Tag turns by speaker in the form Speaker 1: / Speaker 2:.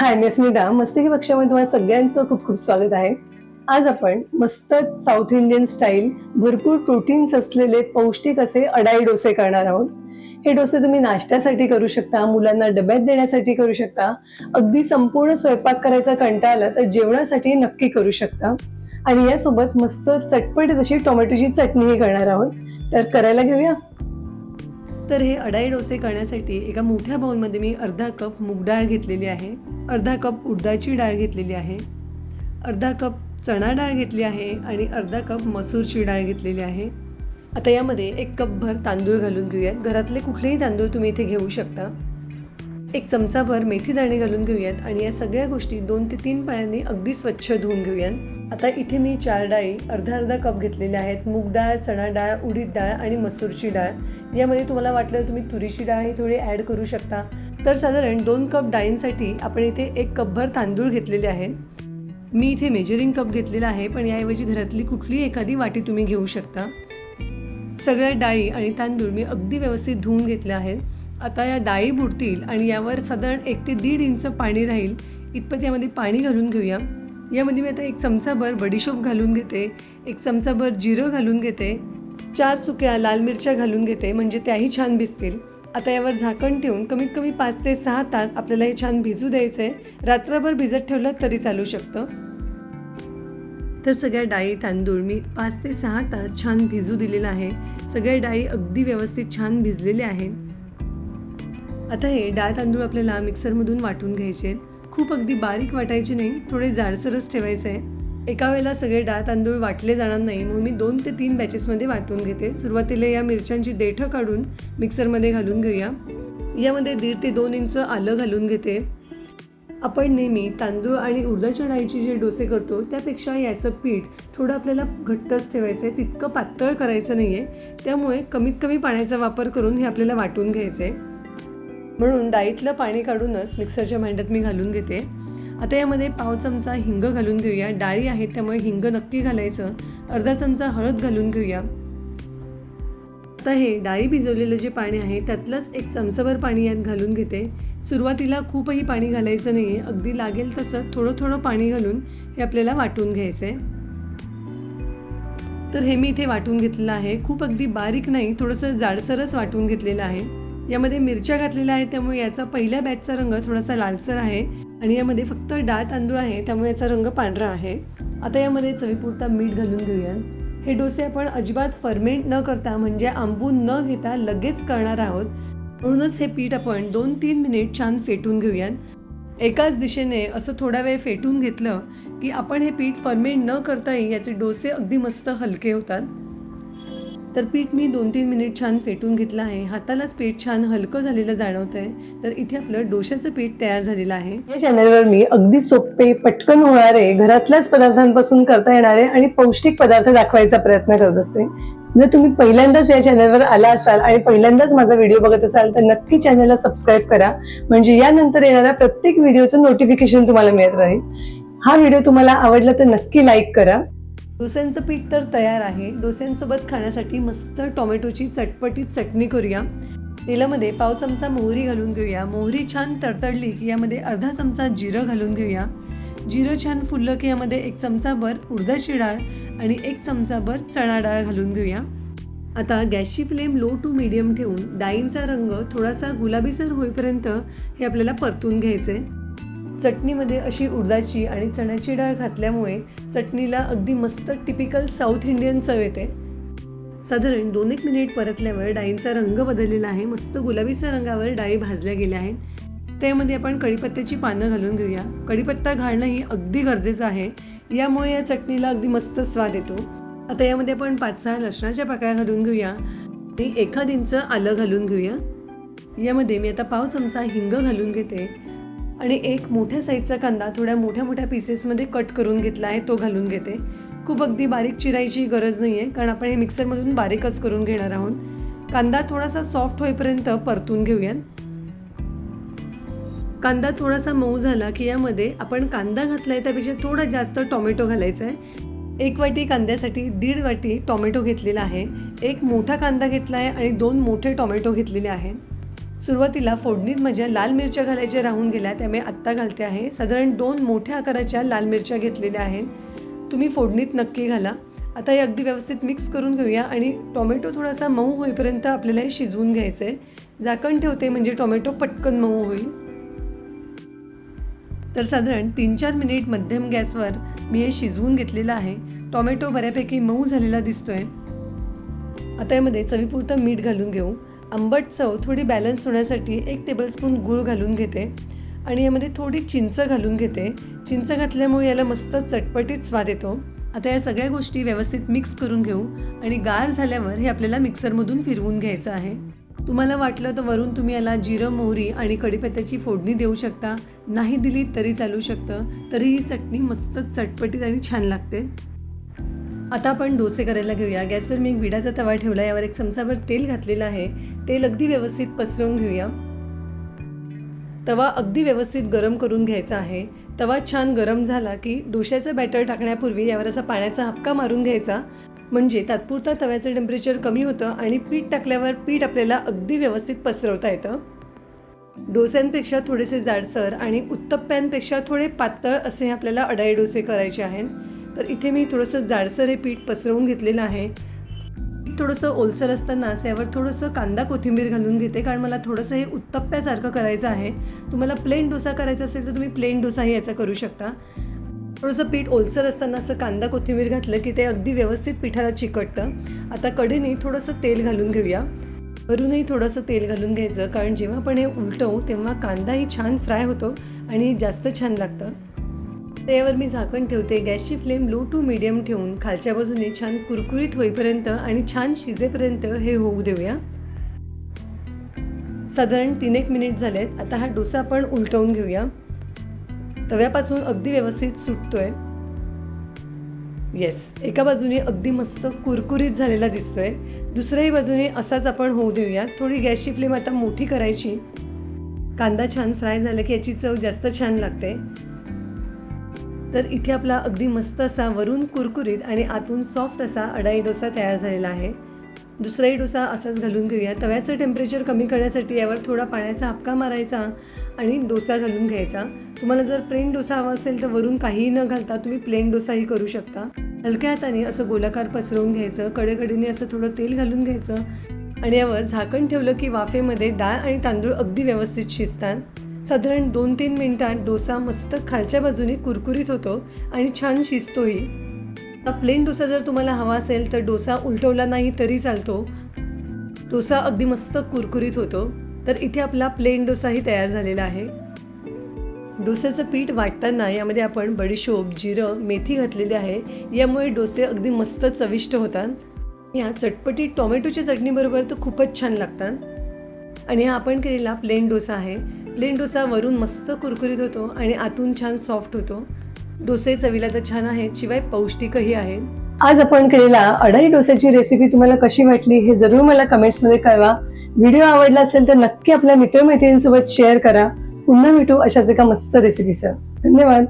Speaker 1: हाय मी स्मिता मस्तिकी पक्षामध्ये तुम्हाला सगळ्यांचं खूप खूप स्वागत आहे. आज आपण मस्त साऊथ इंडियन स्टाईल भरपूर प्रोटीन्स असलेले पौष्टिक असे अडाई डोसे करणार आहोत. हे डोसे तुम्ही नाश्त्यासाठी करू शकता मुलांना डब्यात देण्यासाठी करू शकता अगदी संपूर्ण स्वयंपाक करायचा कंटाळा आला तर जेवणासाठी नक्की करू शकता. आणि यासोबत मस्त चटपट जशी टोमॅटोची चटणीही करणार आहोत. तर करायला घेऊया? तर हे अडाई डोसे करण्यासाठी एका मोठ्या बाउलमध्ये मी अर्धा कप मूग डाळ घेतलेली आहे अर्धा कप उडदाची डाळ घेतलेली आहे अर्धा कप चणा डाळ घेतली आहे आणि अर्धा कप मसूरची डाळ घेतलेली आहे. आता यामध्ये एक कपभर तांदूळ घालून घेऊयात. घरातले कुठलेही तांदूळ तुम्ही इथे घेऊ शकता. एक चमचाभर मेथी दाणे घालून घेऊयात आणि या सगळ्या गोष्टी दोन ते तीन पायांनी अगदी स्वच्छ धुवून घेऊयात. आता इथे मी चार डाळी अर्धा अर्धा कप घेतलेल्या आहेत. मूग डाळ चणा डाळ उडीद डाळ आणि मसूरची डाळ. यामध्ये तुम्हाला वाटलं तुम्ही तुरीची डाळ ही थोडी ॲड करू शकता. तर साधारण दोन कप डाळींसाठी आपण इथे एक कपभर तांदूळ घेतलेले आहेत. मी इथे मेजरिंग कप घेतलेला आहे पण याऐवजी घरातली कुठलीही एखादी वाटी तुम्ही घेऊ शकता. सगळ्या डाळी आणि तांदूळ मी अगदी व्यवस्थित धुवून घेतले आहेत. आता या डाळी बुडतील आणि यावर साधारण एक ते दीड इंच पाणी राहील. इतपत यामध्ये पाणी घालून घेऊया. यामध्ये मी आता एक चमचाभर बडीशोप घालून घेते एक चमचाभर जिरं घालून घेते चार सुक्या लाल मिरच्या घालून घेते म्हणजे त्याही छान भिजतील आता यावर झाकण ठेवून कमीत कमी पाच ते सहा तास आपल्याला हे छान भिजू द्यायचं आहे रात्रभर भिजत ठेवलं तरी चालू शकतं. तर सगळ्या डाळी तांदूळ मी पाच ते सहा तास छान भिजू दिलेला आहे. सगळ्या डाळी अगदी व्यवस्थित छान भिजलेल्या आहेत. आता हे डाळ तांदूळ आपल्याला मिक्सरमधून वाटून घ्यायचे आहेत. खूप अगदी बारीक वाटायचे नाही थोडे जाडसरच ठेवायचं आहे. एका वेळेला सगळे डाळ तांदूळ वाटले जाणार नाही म्हणून मी दोन ते तीन बॅचेसमध्ये वाटून घेते. सुरुवातीला या मिरच्यांची देठं काढून मिक्सरमध्ये घालून घेऊया. यामध्ये दीड ते दोन इंच आलं घालून घेते. आपण नेहमी तांदूळ आणि उडदाच्या डाळीचे जे डोसे करतो त्यापेक्षा याचं पीठ थोडं आपल्याला घट्टच ठेवायचं आहे. तितकं पातळ करायचं नाही आहे त्यामुळे कमीत कमी पाण्याचा वापर करून हे आपल्याला वाटून घ्यायचं आहे म्हणून डाळीतलं पाणी काढूनच मिक्सरच्या भांड्यात मी घालून घेते. आता यामध्ये पाव चमचा हिंग घालून घेऊया. डाळी आहेत त्यामुळे हिंग नक्की घालायचं. अर्धा चमचा हळद घालून घेऊया. आता हे डाळी भिजवलेलं जे पाणी आहे त्यातलंच एक चमचाभर पाणी यात घालून घेते. सुरुवातीला खूपही पाणी घालायचं नाही आहे अगदी लागेल तसं थोडं थोडं पाणी घालून हे आपल्याला वाटून घ्यायचं आहे तर हे मी इथे वाटून घेतलेलं आहे. खूप अगदी बारीक नाही थोडंसं जाडसरच वाटून घेतलेलं आहे. यामध्ये मिरच्या घातलेल्या आहेत त्यामुळे याचा पहिल्या बॅचचा रंग थोडासा लालसर आहे. आणि यामध्ये फक्त डाळ तांदूळ आहे त्यामुळे याचा रंग पांढरा आहे. आता यामध्ये चवीपुरता मीठ घालून घेऊया. हे डोसे आपण अजिबात फर्मेंट न करता म्हणजे आंबून न घेता लगेच करणार आहोत. म्हणूनच हे पीठ आपण दोन तीन मिनिट छान फेटून घेऊयात एकाच दिशेने असं थोडा वेळ फेटून घेतलं की आपण हे पीठ फर्मेंट न करताही याचे डोसे अगदी मस्त हलके होतात. तर पीठ मी दोन तीन मिनिट छान फेटून घेतलं आहे. हातालाच पीठ छान हलकं झालेलं जाणवत आहे तर इथे आपलं डोशाचं पीठ तयार झालेलं आहे. या चॅनलवर मी अगदी सोपे पटकन होणारे घरातल्याच पदार्थांपासून करता येणारे आणि पौष्टिक पदार्थ दाखवायचा प्रयत्न करत असते. जर तुम्ही पहिल्यांदाच या चॅनलवर आला असाल आणि पहिल्यांदाच माझा व्हिडिओ बघत असाल तर नक्की चॅनलला सबस्क्राईब करा. म्हणजे यानंतर येणाऱ्या प्रत्येक व्हिडिओचं नोटिफिकेशन तुम्हाला मिळत राहील. हा व्हिडिओ तुम्हाला आवडला तर नक्की लाईक करा. डोस्यांचं पीठ तर तयार आहे. डोस्यांसोबत खाण्यासाठी मस्त टोमॅटोची चटपटीत चटणी करूया. तेलामध्ये पाव चमचा मोहरी घालून घेऊया. मोहरी छान तडतडली की यामध्ये अर्धा चमचा जिरं घालून घेऊया. जिरं छान फुललं की यामध्ये एक चमचाभर उडदाची डाळ आणि एक चमचाभर चणा डाळ घालून घेऊया. आता गॅसची फ्लेम लो टू मिडियम ठेवून डाळींचा रंग थोडासा गुलाबीसर होईपर्यंत हे आपल्याला परतून घ्यायचं आहे चटणीमध्ये अशी उडदाची आणि चण्याची डाळ घातल्यामुळे चटणीला अगदी मस्त टिपिकल साऊथ इंडियन चव येते. साधारण दोन एक मिनिट परतल्यावर डाळींचा रंग बदललेला आहे. मस्त गुलाबीच्या रंगावर डाळी भाजल्या गेल्या आहेत. त्यामध्ये आपण कढीपत्त्याची पानं घालून घेऊया. कढीपत्ता घालणं ही अगदी गरजेचं आहे. यामुळे या चटणीला अगदी मस्त स्वाद येतो. आता यामध्ये आपण पाच सहा लसणाच्या पाकळ्या घालून घेऊया. आणि एखाद इंच आलं घालून घेऊया. यामध्ये मी आता पाव चमचा हिंग घालून घेते. आणि एक मोठ्या साईजचा कांदा थोड्या मोठ्या मोठ्या पीसेसमध्ये कट करून घेतला आहे तो घालून घेते. खूप अगदी बारीक चिरायची गरज नाही आहे कारण आपण हे मिक्सरमधून बारीकच करून घेणार आहोत. कांदा थोडासा सॉफ्ट होईपर्यंत परतून घेऊयात. कांदा थोडासा मऊ झाला की यामध्ये आपण कांदा घातला आहे त्यापेक्षा थोडा जास्त टोमॅटो घालायचा आहे एक वाटी कांद्यासाठी दीड वाटी टोमॅटो घेतलेला आहे. एक मोठा कांदा घेतला आहे आणि दोन मोठे टोमॅटो घेतलेले आहेत. सुरुवातीला फोडणीत माझ्या लाल मिरच्या घालायच्या राहून गेल्या त्यामुळे आत्ता घालते आहे. साधारण दोन मोठ्या आकाराच्या लाल मिरच्या घेतलेल्या आहेत. तुम्ही फोडणीत नक्की घाला. आता हे अगदी व्यवस्थित मिक्स करून घेऊया आणि टोमॅटो थोडासा मऊ होईपर्यंत आपल्याला हे शिजवून घ्यायचं आहे झाकण ठेवते म्हणजे टोमॅटो पटकन मऊ होईल. तर साधारण तीन चार मिनिट मध्यम गॅसवर मी हे शिजवून घेतलेलं आहे. टोमॅटो बऱ्यापैकी मऊ झालेला दिसतोय. आता यामध्ये चवीपुरतं मीठ घालून घेऊ. आंबट चव थोडी बॅलन्स होण्यासाठी एक टेबलस्पून गूळ घालून घेते. आणि यामध्ये थोडी चिंच घालून घेते. चिंच घातल्यामुळे याला मस्त चटपटीत स्वाद येतो. आता या सगळ्या गोष्टी व्यवस्थित मिक्स करून घेऊ. आणि गार झाल्यावर हे आपल्याला मिक्सरमधून फिरवून घ्यायचं आहे. तुम्हाला वाटलं तर वरून तुम्ही याला जिरं मोहरी आणि कढीपत्त्याची फोडणी देऊ शकता. नाही दिली तरी चालू शकतं. तरी ही चटणी मस्त चटपटीत आणि छान लागते. आता आपण डोसे करायला घेऊया. गॅसवर मी एक विडाचा तवा ठेवला. यावर एक चमचाभर तेल घातलेलं आहे. तेल अगदी व्यवस्थित पसरवून घेऊया. तवा अगदी व्यवस्थित गरम करून घ्यायचा आहे. तवा छान गरम झाला की डोश्याचं बॅटर टाकण्यापूर्वी यावर असा पाण्याचा हपका मारून घ्यायचा. म्हणजे तात्पुरता तव्याचं टेम्परेचर कमी होतं आणि पीठ टाकल्यावर पीठ आपल्याला अगदी व्यवस्थित पसरवता येतं. डोस्यांपेक्षा थोडेसे जाडसर आणि उत्तप्प्यांपेक्षा थोडे पातळ असे आपल्याला अडाई डोसे करायचे आहेत. तर इथे मी थोडंसं जाडसर हे पीठ पसरवून घेतलेलं आहे. पीठ थोडंसं ओलसर असतानाच यावर थोडंसं कांदा कोथिंबीर घालून घेते कारण मला थोडंसं हे उत्तप्प्यासारखं करायचं आहे. तुम्हाला प्लेन डोसा करायचा असेल तर तुम्ही प्लेन डोसाही याचा करू शकता. थोडंसं पीठ ओलसर असताना असं कांदा कोथिंबीर घातलं की ते अगदी व्यवस्थित पिठाला चिकटतं. आता कढीने थोडंसं तेल घालून घेऊया. वरूनही थोडंसं तेल घालून घ्यायचं कारण जेव्हा आपण हे उलटवू तेव्हा कांदाही छान फ्राय होतो आणि जास्त छान लागतं. त्यावर मी झाकण ठेवते गॅसची फ्लेम लो टू मिडियम ठेवून खालच्या बाजूने छान कुरकुरीत होईपर्यंत आणि छान शिजेपर्यंत हे होऊ देऊया. साधारण तीन एक मिनिट झालेत आता हा डोसा आपण उलटवून घेऊया. तव्यापासून अगदी व्यवस्थित सुटतोय. येस एका बाजूने अगदी मस्त कुरकुरीत झालेला दिसतोय. दुसऱ्याही बाजूने असाच आपण होऊ देऊया. थोडी गॅसची फ्लेम आता मोठी करायची. कांदा छान फ्राय झाला की याची चव जास्त छान लागते. तर इथे आपला अगदी मस्त असा वरून कुरकुरीत आणि आतून सॉफ्ट असा अडाई डोसा तयार झालेला आहे. दुसराही डोसा असाच घालून घेऊया. तव्याचं टेम्परेचर कमी करण्यासाठी यावर थोडा पाण्याचा हपका मारायचा आणि डोसा घालून घ्यायचा. तुम्हाला जर प्लेन डोसा हवा असेल तर वरून काहीही न घालता तुम्ही प्लेन डोसाही करू शकता. हलक्या हाताने असं गोलाकार पसरवून घ्यायचं. कडेकडीने असं थोडं तेल घालून घ्यायचं. आणि यावर झाकण ठेवलं की वाफेमध्ये डाळ आणि तांदूळ अगदी व्यवस्थित शिजतात. साधारण दोन तीन मिनिटात डोसा मस्त खालच्या बाजूने कुरकुरीत होतो आणि छान शिजतोही. प्लेन डोसा जर तुम्हाला हवा असेल तर डोसा उलटवला नाही तरी चालतो. डोसा अगदी मस्त कुरकुरीत होतो. तर इथे आपला प्लेन डोसाही तयार झालेला आहे. डोस्याचं पीठ वाटताना यामध्ये आपण बडीशोप जिरं मेथी घातलेली आहे. यामुळे डोसे अगदी मस्त चविष्ट होतात. या चटपटी टोमॅटोच्या चटणीबरोबर तर खूपच छान लागतात. आणि हा आपण केलेला प्लेन डोसा आहे. प्लेन डोसा वरून मस्त कुरकुरीत होतो आणि आतून छान सॉफ्ट होतो. डोसे चवीला तर छान आहेत शिवाय पौष्टिकही आहेत. आज आपण केलेला अडाई डोस्याची रेसिपी तुम्हाला कशी वाटली हे जरूर मला कमेंट्समध्ये कळवा. व्हिडिओ आवडला असेल तर नक्की आपल्या मित्रमैत्रिणींसोबत शेअर करा. पुन्हा भेटू अशाच एका मस्त रेसिपीसह धन्यवाद.